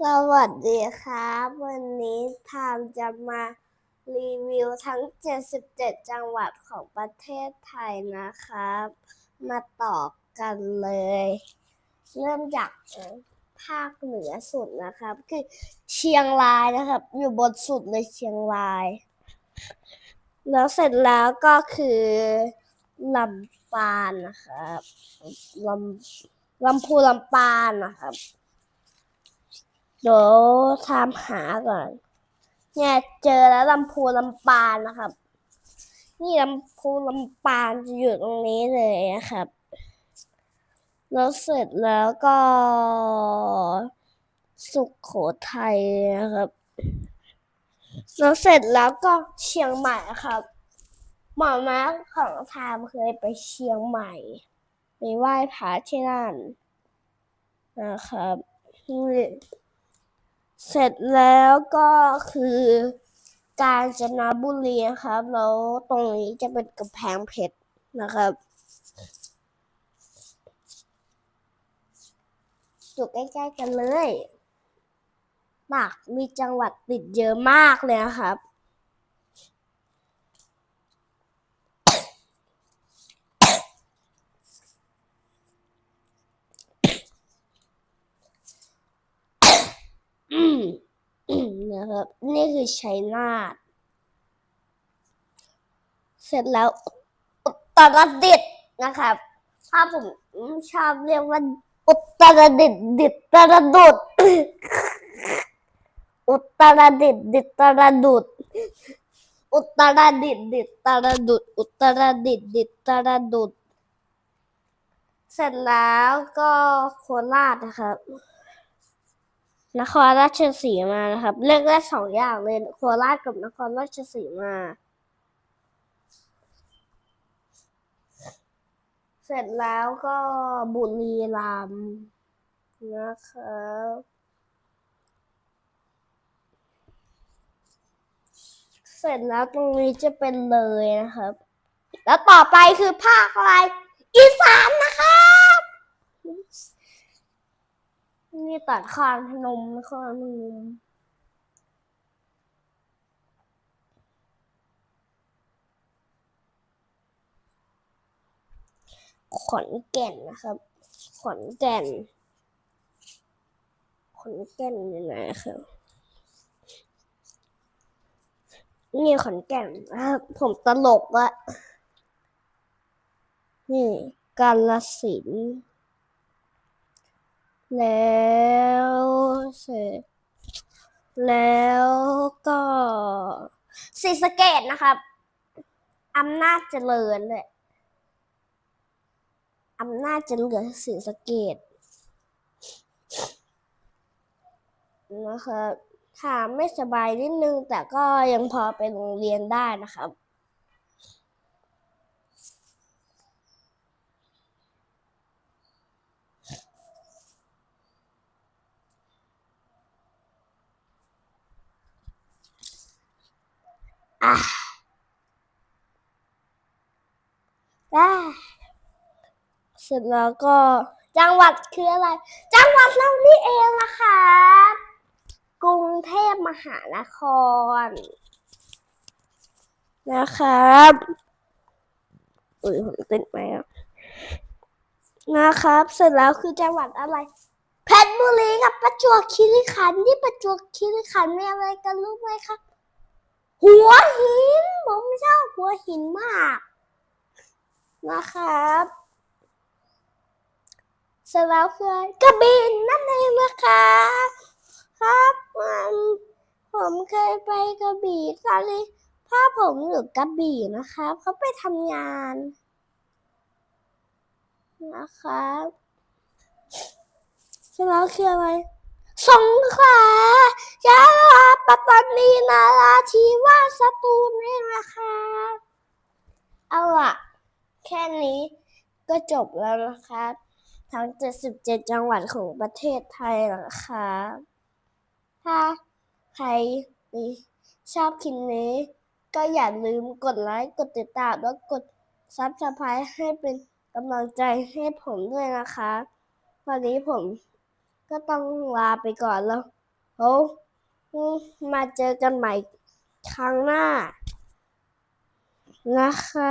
สวัสดีครับ วันนี้ทามจะมารีวิวทั้ง 77 จังหวัดของประเทศไทยนะครับ มาต่อกันเลย เริ่มจากภาคเหนือสุดนะครับ คือเชียงรายนะครับ อยู่บนสุดเลยเชียงราย แล้วเสร็จแล้วก็คือลำปางนะครับลำลำพูลำปางนะครับ เดี๋ยวทำหาก่อน เนี่ยเจอแล้วลำพูลำปางนะครับ นี่ลำพูลำปางจะอยู่ตรงนี้เลยนะครับ แล้วเสร็จแล้วก็ สุขโขทัยนะครับ แล้วเสร็จแล้วก็เชียงใหม่ครับ หมอม้าของทามเคยไปเชียงใหม่ไปไหว้พระที่นั่นนะครับนี่ เสร็จแล้วก็คือการจนบุรีครับ แล้วตรงนี้จะเป็นกำแพงเพชรนะครับอยู่ใกล้ๆกันเลยปากมีจังหวัดติดเยอะมากเลยนะครับ อืมอืม นะครับ นี่คือชัยนาทเสร็จแล้วอุตรดิตนะครับ ถ้าผมชอบเรียกว่าอุตรดิตดิตตรดุดอุตรดิตดิตตรดุดอุตรดิตดิตตรดุดอุตรดิตดิตตรดุดเสร็จแล้วก็โคราชนะครับ นครราชสีมานะครับ เลือกได้สองอย่างเลยโคราชกับนครราชสีมา เสร็จแล้วก็บุรีรัมย์นะครับเสร็จแล้วตรงนี้จะเป็นเลยนะครับ แล้วต่อไปคือภาคอะไรอีสานนะครับ นี่ตัดคานพนมนครพนมขอนแก่นนะครับ ขอนแก่น ขอนแก่นอยู่ไหนครับ นี่ขอนแก่นนะครับ ผมตลกอะนี่กาลสิน แล้วเสร็จแล้วก็ศรีสะเกดนะครับอำนาจเจริญเลยอำนาจเจริญศรีสะเกดนะครับถ้าไม่สบายนิดนึง แต่ก็ยังพอไปโรงเรียนได้นะครับ อะได้เสร็จแล้วก็จังหวัดคืออะไร จังหวัดเรานี่เองนะครับกรุงเทพมหานคร นะครับอุ้ยผมติดไหมอะนะครับ เสร็จแล้วคือจังหวัดอะไร เพชรบุรีกับประจวบคีรีขันธ์ที่ประจวบคีรีขันธ์มีอะไรกันรู้ไหมครับ หัวหิน ผมชอบหัวหินมาก นะครับสร็จแล้วคือกระบี่นั่นเองนะคะครับมันผมเคยไปกระบี่ตอนนี้พ่อผมอยู่กระบี่นะครับเขาไปทำงาน นะครับสร็จแล้วคืออะไร สงขลายะลาปัตตานีนาราธิวาสสตูลนี่นะคะ เอาอะแค่นี้ก็จบแล้วนะคะ ทั้ง 77 จังหวัดของประเทศไทยนะคะ ถ้าใครชอบคลิปนี้ ก็อย่าลืมกดไลค์ กดติดตาม แล้วกดซับสไครต์ให้เป็นกำลังใจให้ผมด้วยนะคะ วันนี้ผม ก็ต้องลาไปก่อนแล้วโอ้มาเจอกันใหม่ครั้งหน้า นะคะ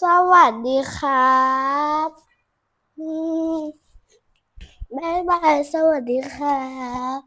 สวัสดีครับอืมบ๊ายบาย สวัสดีครับ